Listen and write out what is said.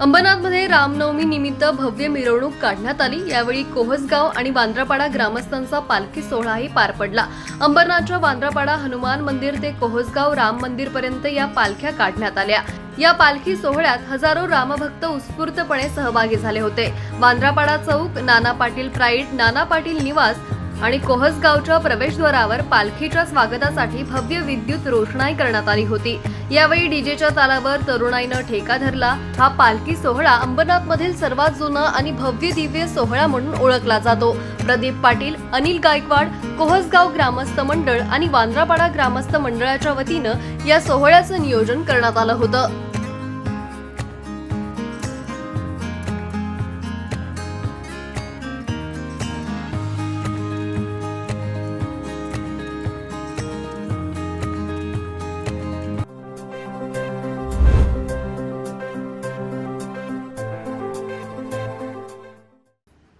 अंबरनाथमध्ये रामनवमी निमित्त भव्य मिरवणूक काढण्यात आली. यावेळी कोहसगाव आणि वांद्रापाडा ग्रामस्थांचा पालखी सोहळाही पार पडला. अंबरनाथच्या वांद्रापाडा हनुमान मंदिर ते कोहसगाव राम मंदिर पर्यंत या पालख्या काढण्यात आल्या. या पालखी सोहळ्यात हजारो रामभक्त उत्स्फूर्तपणे सहभागी झाले होते. वांद्रापाडा चौक नाना पाटील प्राईड नाना पाटील निवास आणि कोहसगावच्या प्रवेशद्वारावर पालखीच्या स्वागतासाठी भव्य विद्युत रोषणाई करण्यात आली होती. यावेळी डीजेच्या तालावर तरुणाईनं ठेका धरला. हा पालखी सोहळा अंबरनाथमधील सर्वात जुना आणि भव्य दिव्य सोहळा म्हणून ओळखला जातो. प्रदीप पाटील अनिल गायकवाड कोहसगाव ग्रामस्थ मंडळ आणि वांद्रापाडा ग्रामस्थ मंडळाच्या वतीनं या सोहळ्याचं नियोजन करण्यात आलं होतं.